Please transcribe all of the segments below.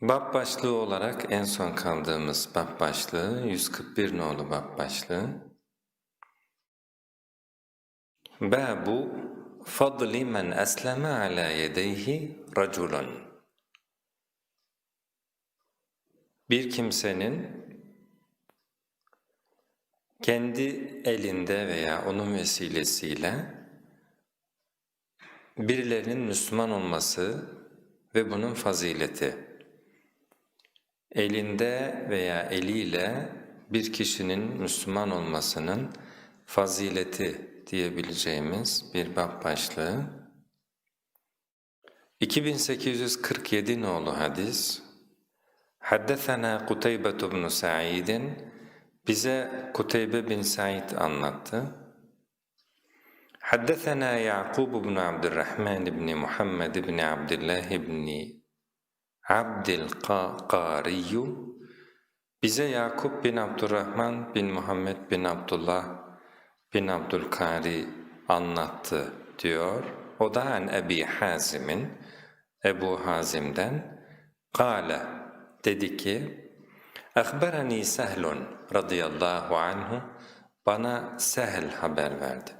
Bab başlığı olarak en son kaldığımız bab başlığı 141 nolu bab başlığı. Babu fadli men esleme ala yedeyhi raculun. Bir kimsenin kendi elinde veya onun vesilesiyle birilerinin Müslüman olması ve bunun fazileti. Elinde veya eliyle bir kişinin Müslüman olmasının fazileti diyebileceğimiz bir bab başlığı. 2847 nolu hadis. Haddesena Kuteybe bin Sa'idin bize Kuteybe bin Said anlattı. Haddesena Yaqub bin Abdurrahman bin Muhammed bin Abdullah bin Abdülkariyu bize Yakup bin Abdurrahman bin Muhammed bin Abdullah bin Abdülkari anlattı diyor. O da an Ebi Hazim'in, Ebu Hazim'den Kale dedi ki Akberani Sehlun radıyallahu anhu bana Sehl haber verdi.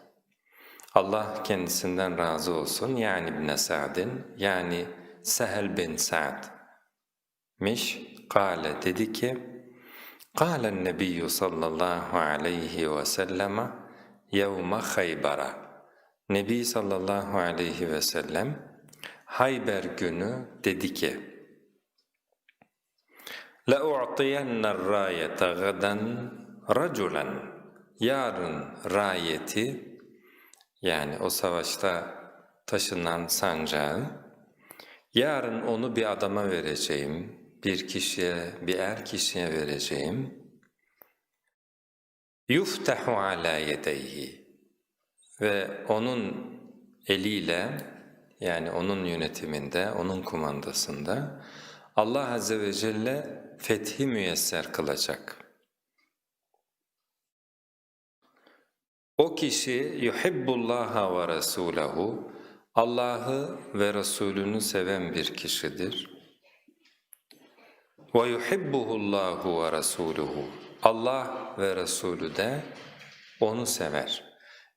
Allah kendisinden razı olsun yani İbn Sa'din yani Sehl bin Sa'd miş kâle dedi ki Kâlen nebiyyü sallallahu aleyhi ve selleme yevme haybara Nebi sallallahu aleyhi ve sellem Hayber günü dedi ki لَاُعْطِيَنَّ الرَّايَةَ غَدًا رَجُلًا Yarın rayeti yani o savaşta taşınan sancağı yarın onu bir adama vereceğim, bir kişiye, bir er kişiye vereceğim. Yuftahu ala yedeyhi ve onun eliyle yani onun yönetiminde, onun kumandasında Allah Azze ve Celle fethi müyesser kılacak. O kişi yuhibbullaha ve rasulahu Allah'ı ve Resulünü seven bir kişidir. Yuhibbuhullahu ve rasuluhu Allah ve Resulü de onu sever.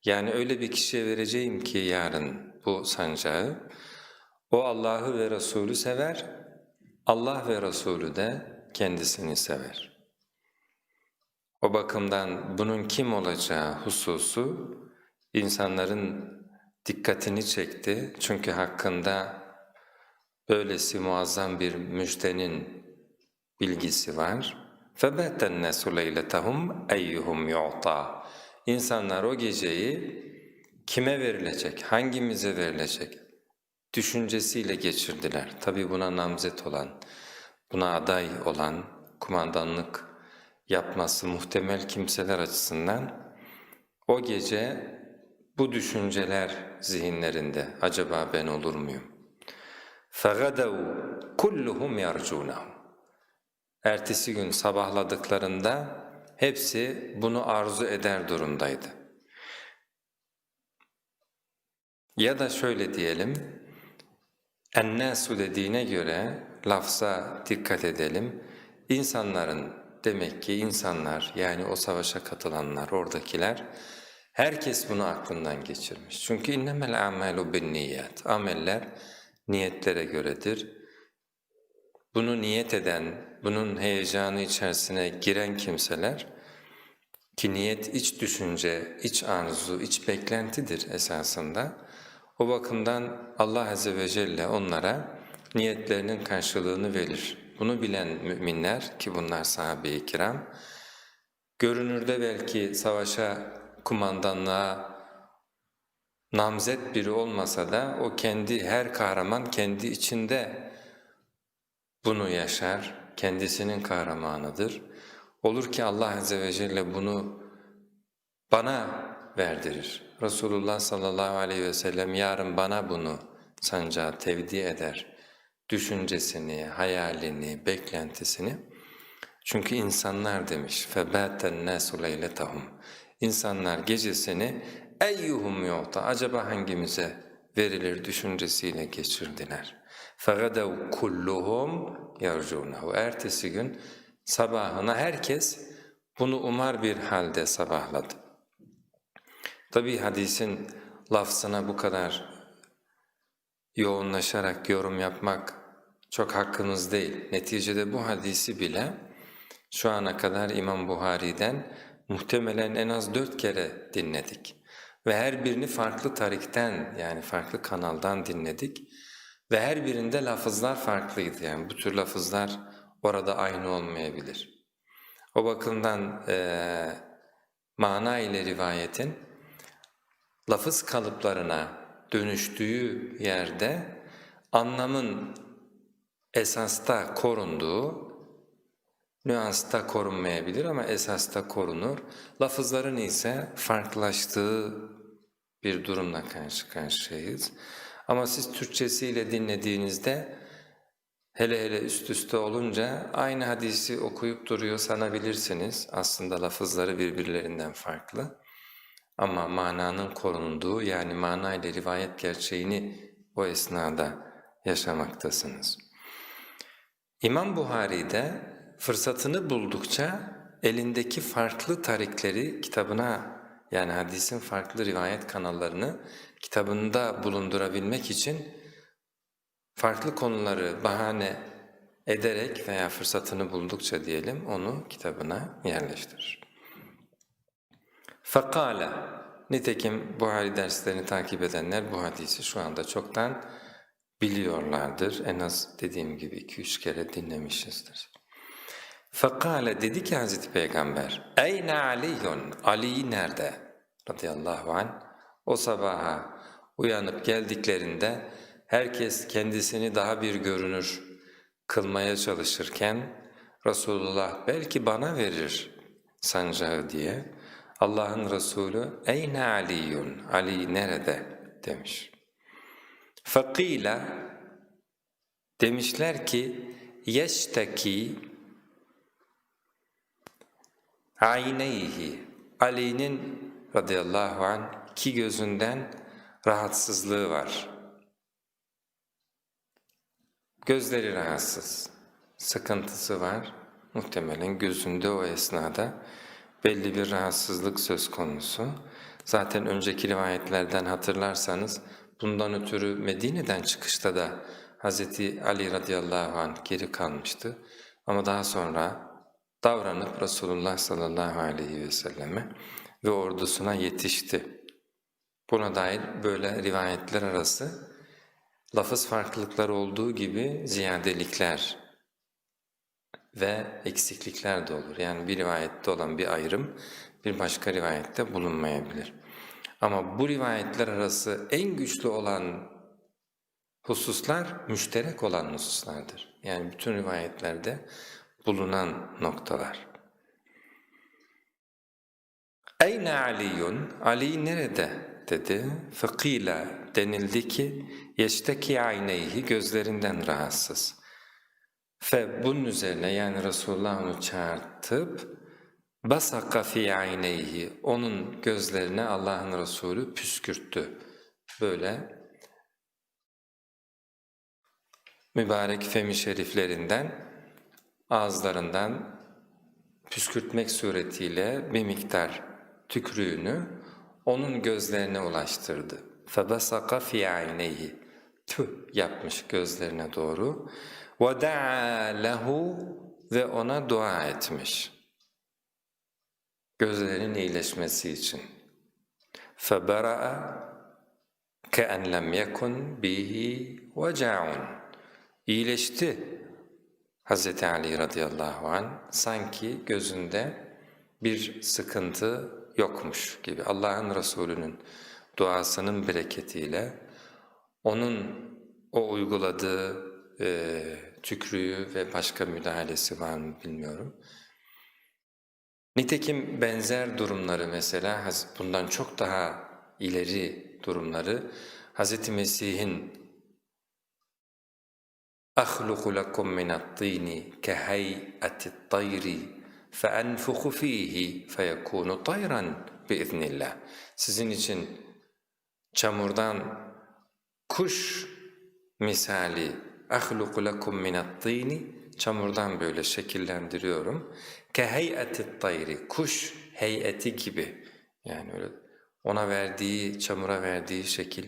Yani öyle bir kişiye vereceğim ki yarın bu sancağı, o Allah'ı ve Resulü sever, Allah ve Resulü de kendisini sever. O bakımdan bunun kim olacağı hususu insanların dikkatini çekti. Çünkü hakkında böylesi muazzam bir müjdenin bilgisi var. فَبَاتَ النَّاسُ لَيْلَتَهُمْ اَيُّهُمْ يُعْطَى İnsanlar o geceyi kime verilecek, hangimize verilecek düşüncesiyle geçirdiler. Tabi buna namzet olan, buna aday olan, kumandanlık yapması muhtemel kimseler açısından o gece bu düşünceler zihinlerinde acaba ben olur muyum? فَغَدَوْا كُلُّهُمْ يَرْجُونَهُ Ertesi gün sabahladıklarında hepsi bunu arzu eder durumdaydı. Ya da şöyle diyelim, ennâsu dediğine göre lafza dikkat edelim. İnsanların demek ki insanlar yani o savaşa katılanlar oradakiler herkes bunu aklından geçirmiş. Çünkü innemel amelu bin niyet. Ameller niyetlere göredir. Bunu niyet eden, bunun heyecanı içerisine giren kimseler ki niyet iç düşünce, iç arzu, iç beklentidir esasında. O bakımdan Allah Azze ve Celle onlara niyetlerinin karşılığını verir. Bunu bilen müminler ki bunlar sahabe-i kiram, görünürde belki savaşa, kumandanlığa namzet biri olmasa da o kendi, her kahraman kendi içinde bunu yaşar, kendisinin kahramanıdır. Olur ki Allah Azze ve Celle bunu bana verdirir. Resulullah sallallahu aleyhi ve sellem yarın bana bunu sancağı tevdi eder düşüncesini, hayalini, beklentisini. Çünkü insanlar demiş فَبَاتَ النَّاسُ لَيْلَتَهُمْ İnsanlar gecesini eyyuhum yolta acaba hangimize verilir düşüncesiyle geçirdiler. فَغَدَوْ كُلُّهُمْ يَرْجُونَهُ Ertesi gün sabahına herkes bunu umar bir halde sabahladı. Tabi hadisin lafzına bu kadar yoğunlaşarak yorum yapmak çok hakkımız değil. Neticede bu hadisi bile şu ana kadar İmam Buhari'den muhtemelen en az dört kere dinledik. Ve her birini farklı tarikten yani farklı kanaldan dinledik. Ve her birinde lafızlar farklıydı yani bu tür lafızlar orada aynı olmayabilir. O bakımdan e, mana ile rivayetin lafız kalıplarına dönüştüğü yerde anlamın esasta korunduğu, nüansta korunmayabilir ama esasta korunur. Lafızların ise farklılaştığı bir durumla karşı karşıyayız. Ama siz Türkçesiyle dinlediğinizde hele hele üst üste olunca aynı hadisi okuyup duruyor sanabilirsiniz. Aslında lafızları birbirlerinden farklı. Ama mananın korunduğu yani mana ile rivayet gerçeğini o esnada yaşamaktasınız. İmam Buhari'de fırsatını buldukça elindeki farklı tarikleri kitabına yani hadisin farklı rivayet kanallarını kitabında bulundurabilmek için farklı konuları bahane ederek veya fırsatını buldukça diyelim onu kitabına yerleştirir. Fakale Nitekim Buhari derslerini takip edenler bu hadisi şu anda çoktan biliyorlardır. En az dediğim gibi iki üç kere dinlemişizdir. Fakale dedi ki Hazreti Peygamber, Eyne Aliyun, Ali nerede? radıyallahu anh. O sabaha uyanıp geldiklerinde herkes kendisini daha bir görünür kılmaya çalışırken Resulullah belki bana verir sancağı diye Allah'ın Resulü eyne Aliyun, Ali nerede demiş. Fakila demişler ki yeşteki ayneyhi Ali'nin radıyallahu anh iki gözünden rahatsızlığı var. Gözleri rahatsız, sıkıntısı var. Muhtemelen gözünde o esnada belli bir rahatsızlık söz konusu. Zaten önceki rivayetlerden hatırlarsanız bundan ötürü Medine'den çıkışta da Hz. Ali radıyallahu anh geri kalmıştı. Ama daha sonra davranıp Resulullah sallallahu aleyhi ve selleme ve ordusuna yetişti. Buna dair böyle rivayetler arası lafız farklılıkları olduğu gibi ziyadelikler ve eksiklikler de olur. Yani bir rivayette olan bir ayrım bir başka rivayette bulunmayabilir. Ama bu rivayetler arası en güçlü olan hususlar müşterek olan hususlardır. Yani bütün rivayetlerde bulunan noktalar. Eyne Aliyun? Ali nerede? Dedi. Fıkila denildi ki yeşteki ayneyhi gözlerinden rahatsız. Ve bunun üzerine yani Resulullah onu çağırtıp basaka fi ayneyhi onun gözlerine Allah'ın Resulü püskürttü. Böyle mübarek femi şeriflerinden ağızlarından püskürtmek suretiyle bir miktar tükrüğünü onun gözlerine ulaştırdı. فَبَسَقَ فِي عَيْنَيْهِ Tüh yapmış gözlerine doğru. وَدَعَى لَهُ Ve ona dua etmiş. Gözlerinin iyileşmesi için. فَبَرَأَ كَأَنْ لَمْ يَكُنْ بِهِ وَجَعٌ İyileşti Hz. Ali radıyallahu an sanki gözünde bir sıkıntı yokmuş gibi Allah'ın Resulü'nün duasının bereketiyle onun o uyguladığı e, tükrüğü ve başka müdahalesi var mı bilmiyorum. Nitekim benzer durumları mesela bundan çok daha ileri durumları Hz. Mesih'in أخلق لكم من الطين كهيئة الطير فأنفخ فيه فيكون طيرا بإذن الله Sizin için çamurdan kuş misali أخلق لكم من الطين çamurdan böyle şekillendiriyorum. Keheyeti tayri, kuş heyeti gibi. Yani öyle ona verdiği, çamura verdiği şekil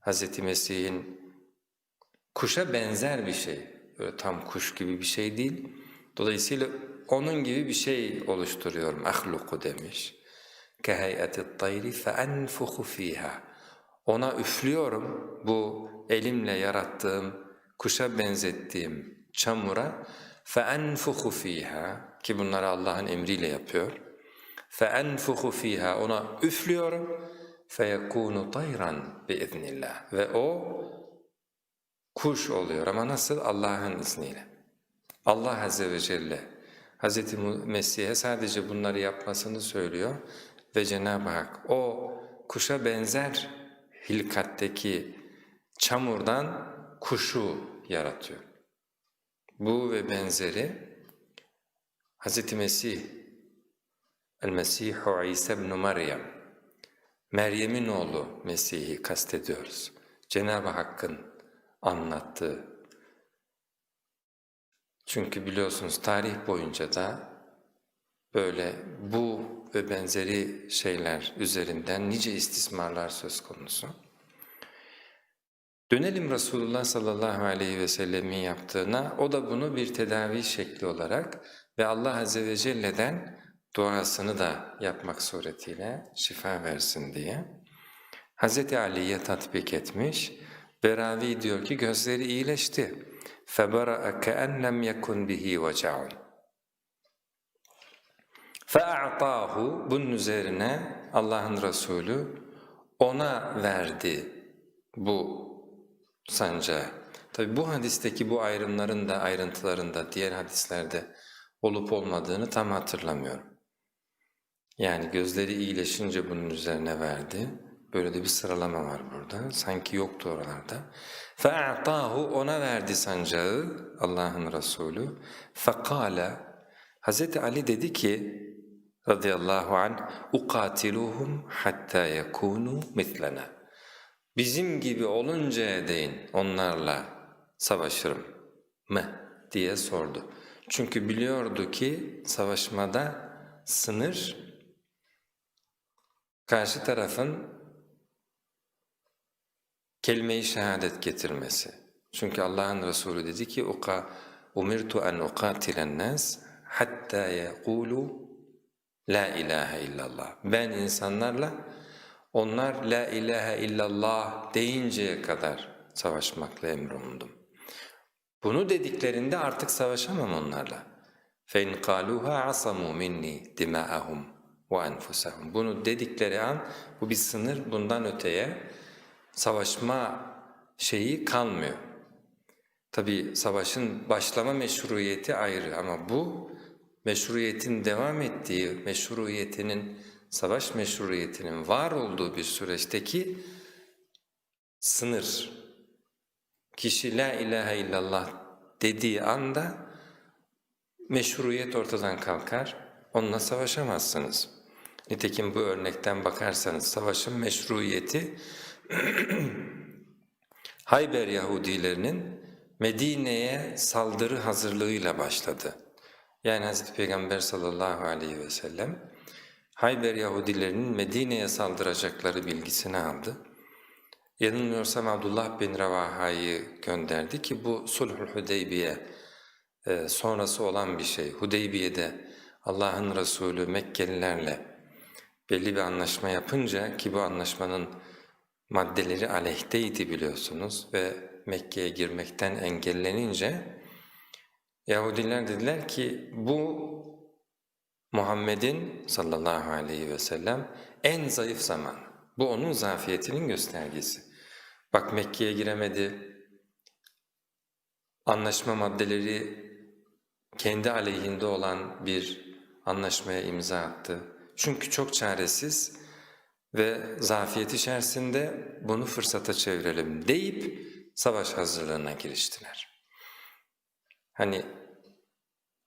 Hz. Mesih'in kuşa benzer bir şey. Böyle tam kuş gibi bir şey değil. Dolayısıyla onun gibi bir şey oluşturuyorum. Ahluku demiş. Keheyeti tayri fe enfuhu fiha. Ona üflüyorum bu elimle yarattığım, kuşa benzettiğim çamura فَاَنْفُخُ fiha ki bunları Allah'ın emriyle yapıyor. فَاَنْفُخُ fiha ona üflüyorum فَيَكُونُ طَيْرًا بِاِذْنِ اللّٰهِ Ve o kuş oluyor ama nasıl? Allah'ın izniyle. Allah Azze ve Celle Hz. Mesih'e sadece bunları yapmasını söylüyor ve Cenab-ı Hak o kuşa benzer hilkatteki çamurdan kuşu yaratıyor. Bu ve benzeri Hz. Mesih, El-Mesihu İsa ibn Meryem, Meryem'in oğlu Mesih'i kastediyoruz. Cenab-ı Hakk'ın anlattığı. Çünkü biliyorsunuz tarih boyunca da böyle bu ve benzeri şeyler üzerinden nice istismarlar söz konusu. Dönelim Resulullah sallallahu aleyhi ve sellemin yaptığına, o da bunu bir tedavi şekli olarak ve Allah azze ve celle'den duasını da yapmak suretiyle şifa versin diye Hz. Ali'ye tatbik etmiş. Beravi diyor ki gözleri iyileşti. فَبَرَأَ كَأَنَّمْ يَكُنْ بِهِ وَجَعٌ فَاَعْطَاهُ Bunun üzerine Allah'ın Resulü ona verdi bu sancağı. Tabi bu hadisteki bu ayrımların da ayrıntılarında diğer hadislerde olup olmadığını tam hatırlamıyorum. Yani gözleri iyileşince bunun üzerine verdi. Böyle de bir sıralama var burada. Sanki yoktu oralarda. فَاَعْطَاهُ Ona verdi sancağı Allah'ın Resulü. فَقَالَ Hz. Ali dedi ki radıyallahu anh اُقَاتِلُهُمْ حَتَّى يَكُونُوا مِثْلَنَا Bizim gibi oluncaya değin onlarla savaşırım mı diye sordu. Çünkü biliyordu ki savaşmada sınır karşı tarafın kelime-i şehadet getirmesi. Çünkü Allah'ın Resulü dedi ki Uka umirtu en uqatilen nas hatta yaqulu la ilahe illallah. Ben insanlarla onlar la ilahe illallah deyinceye kadar savaşmakla emrolundum. Bunu dediklerinde artık savaşamam onlarla. فَاِنْ قَالُوهَا عَصَمُوا مِنِّي دِمَاءَهُمْ وَاَنْفُسَهُمْ Bunu dedikleri an bu bir sınır bundan öteye savaşma şeyi kalmıyor. Tabi savaşın başlama meşruiyeti ayrı ama bu meşruiyetin devam ettiği, meşruiyetinin, savaş meşruiyetinin var olduğu bir süreçteki sınır. Kişi la ilahe illallah dediği anda meşruiyet ortadan kalkar, onunla savaşamazsınız. Nitekim bu örnekten bakarsanız savaşın meşruiyeti Hayber Yahudilerinin Medine'ye saldırı hazırlığıyla başladı. Yani Hz. Peygamber sallallahu aleyhi ve sellem Hayber Yahudilerinin Medine'ye saldıracakları bilgisini aldı. Yanılmıyorsam Abdullah bin Revaha'yı gönderdi ki bu Sulhul Hudeybiye e, sonrası olan bir şey. Hudeybiye'de Allah'ın Resulü Mekkelilerle belli bir anlaşma yapınca ki bu anlaşmanın maddeleri aleyhteydi biliyorsunuz ve Mekke'ye girmekten engellenince Yahudiler dediler ki bu Muhammed'in sallallahu aleyhi ve sellem en zayıf zaman. Bu onun zafiyetinin göstergesi. Bak Mekke'ye giremedi, anlaşma maddeleri kendi aleyhinde olan bir anlaşmaya imza attı. Çünkü çok çaresiz ve zafiyet içerisinde bunu fırsata çevirelim deyip savaş hazırlığına giriştiler. Hani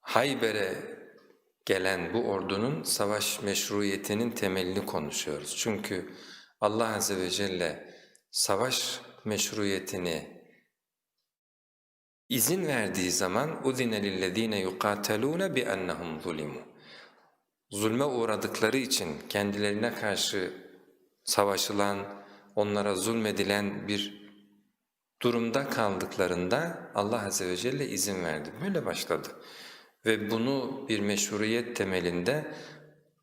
Hayber'e gelen bu ordunun savaş meşruiyetinin temelini konuşuyoruz. Çünkü Allah Azze ve Celle savaş meşruiyetini izin verdiği zaman اُذِنَ لِلَّذ۪ينَ يُقَاتَلُونَ بِأَنَّهُمْ ظُلِمُوا Zulme uğradıkları için kendilerine karşı savaşılan, onlara zulmedilen bir durumda kaldıklarında Allah Azze ve Celle izin verdi. Böyle başladı. Ve bunu bir meşruiyet temelinde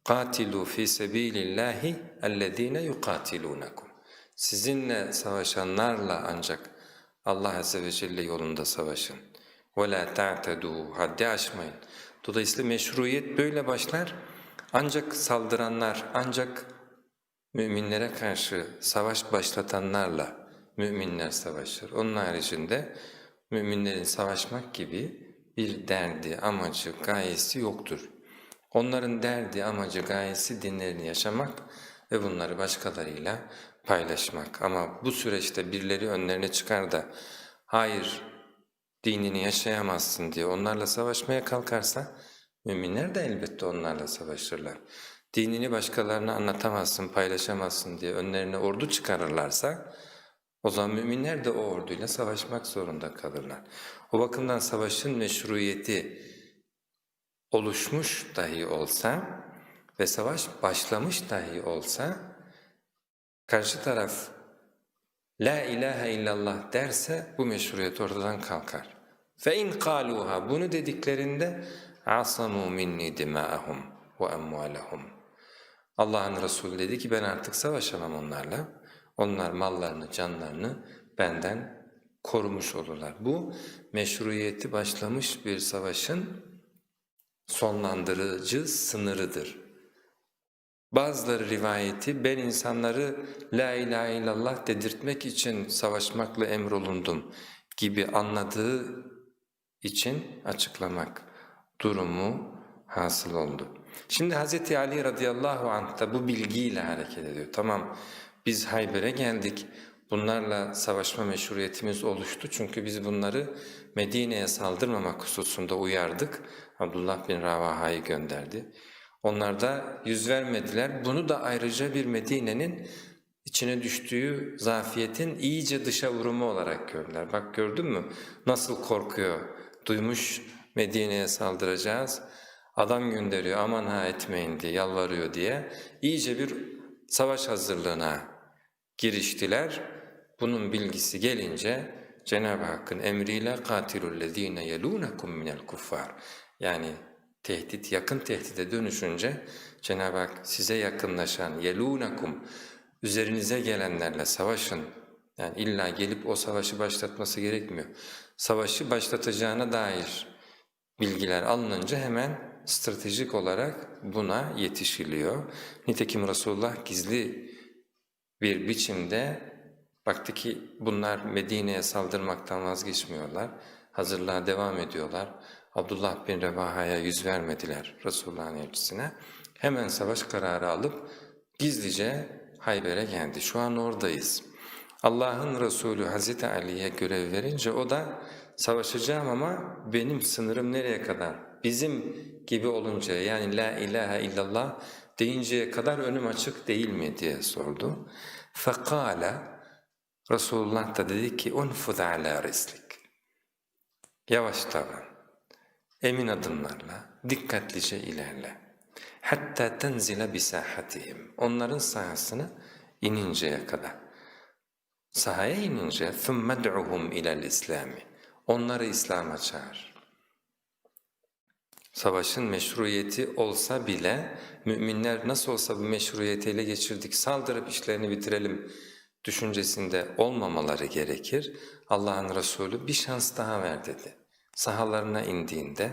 قَاتِلُوا فِي سَب۪يلِ اللّٰهِ اَلَّذ۪ينَ يُقَاتِلُونَكُمْ Sizinle savaşanlarla ancak Allah Azze ve Celle yolunda savaşın. وَلَا تَعْتَدُوا Haddi aşmayın. Dolayısıyla meşruiyet böyle başlar. Ancak saldıranlar, ancak müminlere karşı savaş başlatanlarla müminler savaşır. Onun haricinde müminlerin savaşmak gibi bir derdi, amacı, gayesi yoktur. Onların derdi, amacı, gayesi dinlerini yaşamak ve bunları başkalarıyla paylaşmak. Ama bu süreçte birileri önlerine çıkar da hayır dinini yaşayamazsın diye onlarla savaşmaya kalkarsa müminler de elbette onlarla savaşırlar. Dinini başkalarına anlatamazsın, paylaşamazsın diye önlerine ordu çıkarırlarsa o zaman müminler de o orduyla savaşmak zorunda kalırlar. O bakımdan savaşın meşruiyeti oluşmuş dahi olsa ve savaş başlamış dahi olsa karşı taraf La ilahe illallah derse bu meşruiyet ortadan kalkar. İn kaluha bunu dediklerinde asamu minni dima'ahum ve amwalahum. Allah'ın Resulü dedi ki ben artık savaşamam onlarla. Onlar mallarını, canlarını benden korumuş olurlar. Bu meşruiyeti başlamış bir savaşın sonlandırıcı sınırıdır. Bazıları rivayeti ben insanları la ilahe illallah dedirtmek için savaşmakla emrolundum gibi anladığı için açıklamak durumu hasıl oldu. Şimdi Hz. Ali radıyallahu anh da bu bilgiyle hareket ediyor. Tamam biz Hayber'e geldik, bunlarla savaşma meşruiyetimiz oluştu çünkü biz bunları Medine'ye saldırmamak hususunda uyardık. Abdullah bin Ravaha'yı gönderdi. Onlar da yüz vermediler. Bunu da ayrıca bir Medine'nin içine düştüğü zafiyetin iyice dışa vurumu olarak gördüler. Bak gördün mü nasıl korkuyor, duymuş Medine'ye saldıracağız Adam gönderiyor aman ha etmeyin diye yalvarıyor diye iyice bir savaş hazırlığına giriştiler. Bunun bilgisi gelince Cenab-ı Hakk'ın emriyle قَاتِلُوا الَّذ۪ينَ يَلُونَكُمْ مِنَ الْكُفَّارِ Yani tehdit yakın tehdide dönüşünce Cenab-ı Hak size yakınlaşan yelunakum üzerinize gelenlerle savaşın. Yani illa gelip o savaşı başlatması gerekmiyor. Savaşı başlatacağına dair bilgiler alınınca hemen stratejik olarak buna yetişiliyor. Nitekim Resulullah gizli bir biçimde baktı ki bunlar Medine'ye saldırmaktan vazgeçmiyorlar. Hazırlığa devam ediyorlar. Abdullah bin Revaha'ya yüz vermediler Resulullah'ın elçisine. Hemen savaş kararı alıp gizlice Hayber'e geldi. Şu an oradayız. Allah'ın Resulü Hazreti Ali'ye görev verince o da savaşacağım ama benim sınırım nereye kadar? Bizim gibi olunca yani la ilahe illallah deyinceye kadar önüm açık değil mi diye sordu. فَقَالَ Resulullah da dedi ki unfud ala rislik. Yavaş davran. Emin adımlarla, dikkatlice ilerle. Hatta tenzile bisahatihim. Onların sahasını ininceye kadar. Sahaya inince ثُمَّ دْعُهُمْ اِلَى الْاِسْلَامِ Onları İslam'a çağır. Savaşın meşruiyeti olsa bile müminler nasıl olsa bu meşruiyeti ele geçirdik, saldırıp işlerini bitirelim düşüncesinde olmamaları gerekir. Allah'ın Resulü bir şans daha ver dedi. Sahalarına indiğinde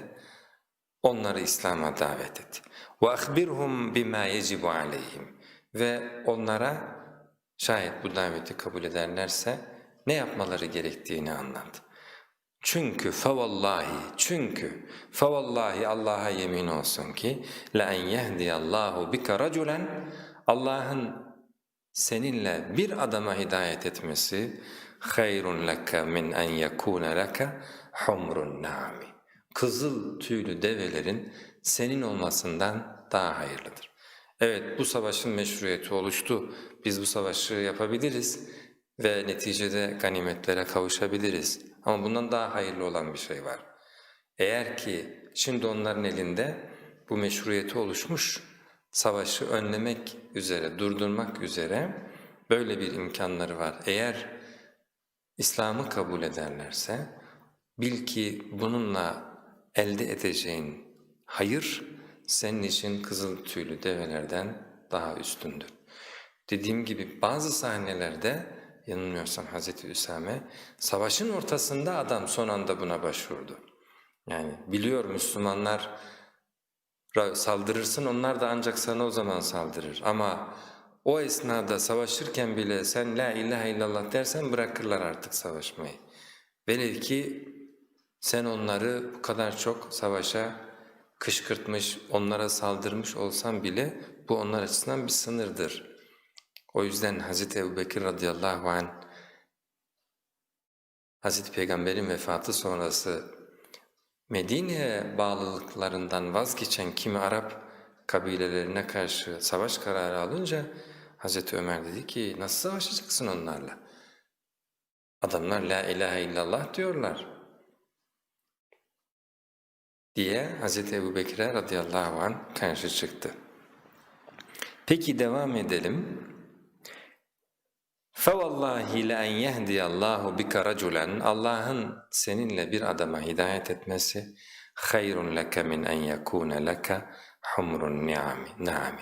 onları İslam'a davet et. وَاَخْبِرْهُمْ بِمَا يَجِبُ عَلَيْهِمْ Ve onlara şayet bu daveti kabul ederlerse ne yapmaları gerektiğini anlat. Çünkü fevallahi çünkü fevallahi Allah'a yemin olsun ki la en yehdiyallahu bika raculen Allah'ın seninle bir adama hidayet etmesi hayrun leke min en yekuna leke humrun nami. Kızıl tüylü develerin senin olmasından daha hayırlıdır. Evet bu savaşın meşruiyeti oluştu. Biz bu savaşı yapabiliriz. ve neticede ganimetlere kavuşabiliriz. Ama bundan daha hayırlı olan bir şey var. Eğer ki şimdi onların elinde bu meşruiyeti oluşmuş, savaşı önlemek üzere, durdurmak üzere böyle bir imkanları var. Eğer İslam'ı kabul ederlerse bil ki bununla elde edeceğin hayır senin için kızıl tüylü develerden daha üstündür. Dediğim gibi bazı sahnelerde yanılmıyorsam Hazreti Üsame savaşın ortasında adam son anda buna başvurdu. Yani biliyor Müslümanlar saldırırsın onlar da ancak sana o zaman saldırır ama o esnada savaşırken bile sen la ilahe illallah dersen bırakırlar artık savaşmayı. Velev ki sen onları bu kadar çok savaşa kışkırtmış, onlara saldırmış olsan bile bu onlar açısından bir sınırdır. O yüzden Hz. Ebubekir radıyallahu anh Hz. Peygamber'in vefatı sonrası Medine'ye bağlılıklarından vazgeçen kimi Arap kabilelerine karşı savaş kararı alınca Hz. Ömer dedi ki nasıl savaşacaksın onlarla? Adamlar la ilahe illallah diyorlar diye Hz. Ebu Bekir'e radıyallahu anh karşı çıktı. Peki devam edelim. فَوَاللّٰهِ لَاَنْ يَهْدِيَ اللّٰهُ بِكَ رَجُلًا Allah'ın seninle bir adama hidayet etmesi خَيْرٌ لَكَ مِنْ اَنْ يَكُونَ لَكَ حُمْرٌ نِعَمِ نَعَمِ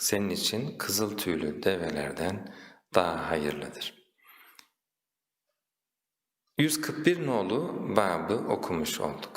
Senin için kızıl tüylü develerden daha hayırlıdır. 141 nolu babı okumuş olduk.